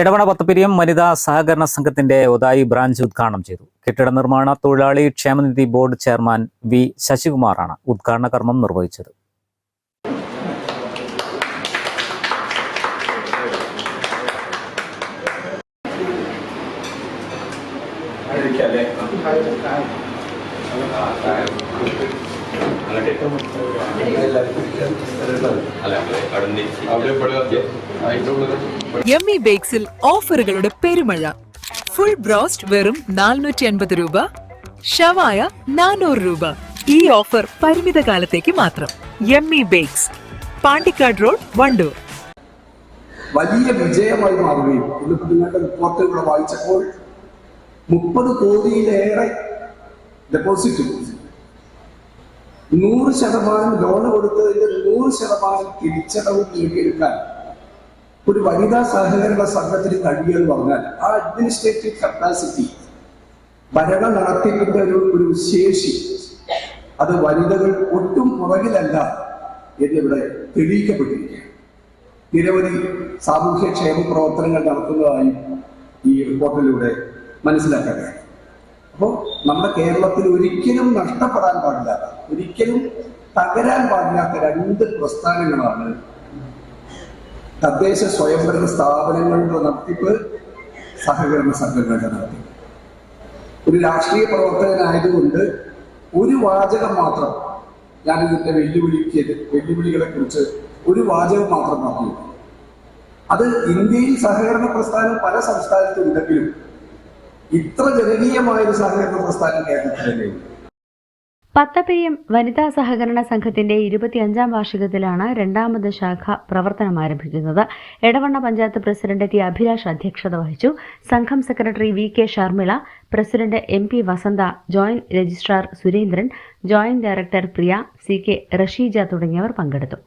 എടവണ പത്തപ്പിരിയം വനിതാ സഹകരണ സംഘത്തിന്റെ ഒതായി ബ്രാഞ്ച് ഉദ്ഘാടനം ചെയ്തു. കെട്ടിട നിർമ്മാണ തൊഴിലാളി ക്ഷേമനിധി ബോർഡ് ചെയർമാൻ വി ശശികുമാറാണ് ഉദ്ഘാടന കർമ്മം നിർവഹിച്ചത്. യമ്മി ബേക്സിൽ ഓഫറുകളുടെ പെരുമഴ. ഫുൾ ബ്രോസ്റ്റ് വെറും നാനൂറ്റി അൻപത് രൂപ. ഷവായ നാനൂറ് രൂപ. ഈ ഓഫർ പരിമിത കാലത്തേക്ക് മാത്രം. Yummy bakes Pandikkad road Wandoor. വലിയ വിജയമായി മാറുകയും ഇന്നിപ്പോ നിങ്ങളുടെ റിപ്പോർട്ടുകൾ വായിച്ചപ്പോൾ മുപ്പത് കോടിയിലേറെ ഡെപ്പോസിറ്റ് നൂറ് ശതമാനം ലോൺ കൊടുത്തതിന്റെ നൂറ് ശതമാനം തിരിച്ചടവ് നേടിയെടുക്കാൻ ഒരു വനിതാ സഹകരണ സംഘത്തിന് കഴിയുമെന്ന് പറഞ്ഞാൽ ആ അഡ്മിനിസ്ട്രേറ്റീവ് കപ്പാസിറ്റി ഭരണ നടത്തിപ്പിന്റെ ഒരു ഒരു ശേഷി അത് വനിതകൾ ഒട്ടും പുറകിലല്ല എന്നിവിടെ തെളിയിക്കപ്പെട്ടിരിക്കുകയാണ്. നിരവധി സാമൂഹ്യ ക്ഷേമ പ്രവർത്തനങ്ങൾ നടത്തുന്നതായി ഈ റിപ്പോർട്ടിലൂടെ മനസ്സിലാക്കാൻ കഴിയും. അപ്പോൾ നമ്മുടെ കേരളത്തിൽ ഒരിക്കലും നഷ്ടപ്പെടാൻ പാടില്ലാത്ത ഒരിക്കലും തകരാൻ പാടില്ലാത്ത രണ്ട് പ്രസ്ഥാനങ്ങളാണ് തദ്ദേശ സ്വയംഭരണ സ്ഥാപനങ്ങളുടെ നടത്തിപ്പ് സഹകരണ സംഘങ്ങളുടെ നടത്തിപ്പ്. ഒരു രാഷ്ട്രീയ പ്രവർത്തകനായതുകൊണ്ട് ഒരു വാചകം മാത്രം ഞാൻ ഇതിന്റെ വെല്ലുവിളിക്ക് വെല്ലുവിളികളെ കുറിച്ച് ഒരു വാചകം മാത്രം പറഞ്ഞു അത് ഇന്ത്യയിൽ സഹകരണ പ്രസ്ഥാനം പല സംസ്ഥാനത്തും ഉണ്ടെങ്കിലും ഇത്ര ജനകീയമായ ഒരു സഹകരണ പ്രസ്ഥാനം കേരളത്തിലല്ലേ? തന്നെയുണ്ട് എം വനിതാ സഹകരണ സംഘത്തിന്റെ ഇരുപത്തിയഞ്ചാം വാർഷികത്തിലാണ് രണ്ടാമത് ശാഖ പ്രവർത്തനം ആരംഭിക്കുന്നത്. എടവണ്ണ പഞ്ചായത്ത് പ്രസിഡന്റ് ടി അഭിലാഷ് അധ്യക്ഷത വഹിച്ചു. സംഘം secretary V K Sharmila president M P Vasantha joint registrar Surendran joint director Priya C K Rasheeja തുടങ്ങിയവർ പങ്കെടുത്തു.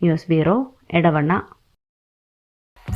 News bureau Edavanna.